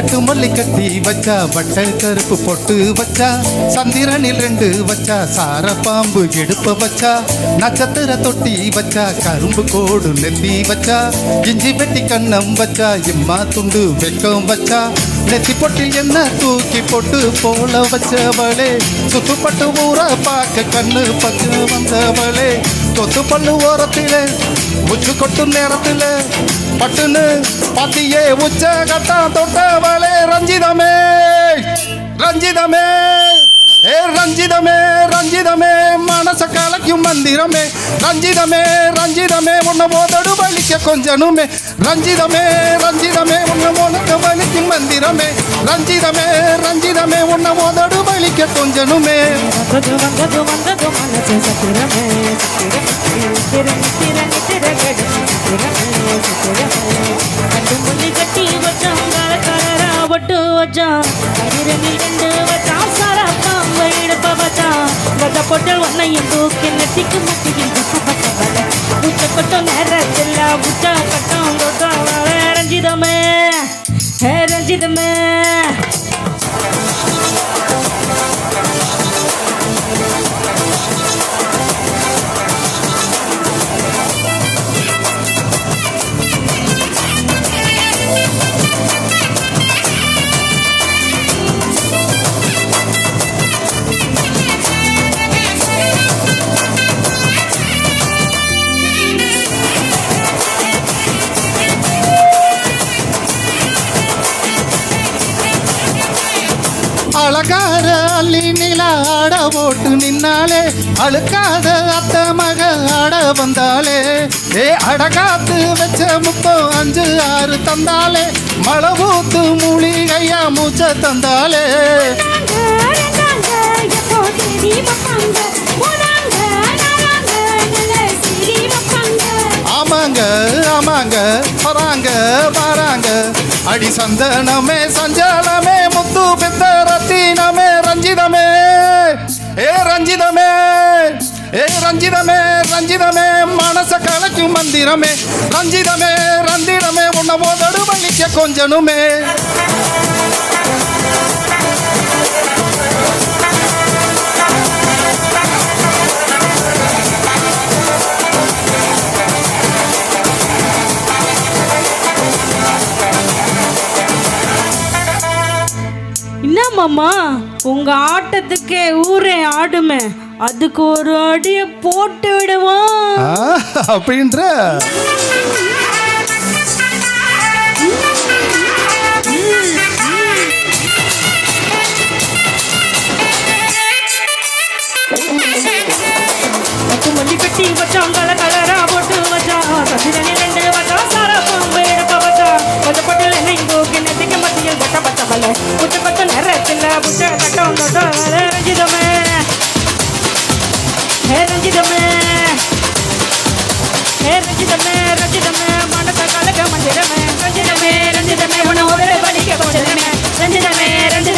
கட்டு மல்லி கட்டி வச்சா வட்டல் கருப்பு பொட்டு வச்சா சந்திரனில் ரெண்டு வச்சா சார பாம்பு எடுப்ப வச்சா நட்சத்திர தொட்டி வச்சா கரும்பு கோடு நெந்தி வச்சா இஞ்சி வெட்டி கண்ணம் வச்சா இம்மா துண்டு வெக்கம் வச்சா நெத்தி பொட்டில் என்ன தூக்கி போட்டு போல வச்சவளே சுத்துப்பட்டு ஊற பார்க்க கண்ணு பச்சு வந்தவளே கொத்து பல்லு ஓரத்தில் உச்சு கொட்டும் நேரத்தில் பட்டுன்னு பாத்தியே உச்ச கட்டா தொட்டவ ரஞ்சிதமே ஏ ரஞ்சிதமே ரஞ்சிதமே மனச கலக்கும் மந்திரமே. ரஞ்சிதமே ரஞ்சிதமே உன்னை போதடு வலிக்க கொஞ்சனுமே. ரஞ்சிதமே ரஞ்சிதமே உன்னை உனக்கு வலிக்கும் மந்திரமே. ரஞ்சிதமே ரஞ்சிதமே உன்னை போதடு வலிக்க கொஞ்சனுமே. வந்தது மனசு வத பொட்டல் ஒன்னையும் தூக்கி நெத்திக்கு முட்டியில் பட்டவள உச்சப்பட்ட நேரத்தில் உச்சா கட்டம் தொட்டவள ரஞ்சிதமே ஹே ரஞ்சிதமே. அழகார அள்ளி நில ஆட போட்டு நின்னாலே அழுக்காத அத்த மக ஆட வந்தாலே. ஏ அடகாத்து வச்ச முப்பம் அஞ்சு ஆறு தந்தாலே. மழை ஊத்து மூலிகையா மூச்ச தந்தாலே. ஆமாங்க ஆமாங்க வராங்க வராங்க. அடி சந்தனமே சஞ்சலமே முத்து பித்த ரத்தினமே ரஞ்சிதமே. ஏ ரஞ்சிதமே ஏ ரஞ்சிதமே ரஞ்சிதமே மனச கலக்கும் மந்திரமே. ரஞ்சிதமே ரந்திரமே உன்ன மோதடு வலிக்க கொஞ்சனுமே. என்ன மாமா உங்க ஆட்டத்துக்கே ஊரே ஆடுமே. அதுக்கு ஒரு அடிய போட்டு விடுவோம். அப்படின்ற? கட்டி வச்சான் கல கலரா போட்டு வச்சான் சசிரனி ரெண்டு வச்சான் சாரா பாம்பு எடுப்ப வச்சான் கொஞ்சம் பட்டியல் தூக்கி நெத்திக்க மத்தியில் புச்ச பட்ட நேரத்தில் புச்ச கட்டம் தொட்ட ரஞ்சிதமே ஹே ரஞ்சிதமே ஹே ரஞ்சிதமே ரஞ்சிதமே மனச கலக்க மந்திரமே ரஞ்சிதமே ரஞ்சிதமே உன ஒரு படிக்க கொஞ்சமே ரஞ்சிதமே ரஞ்சிதமே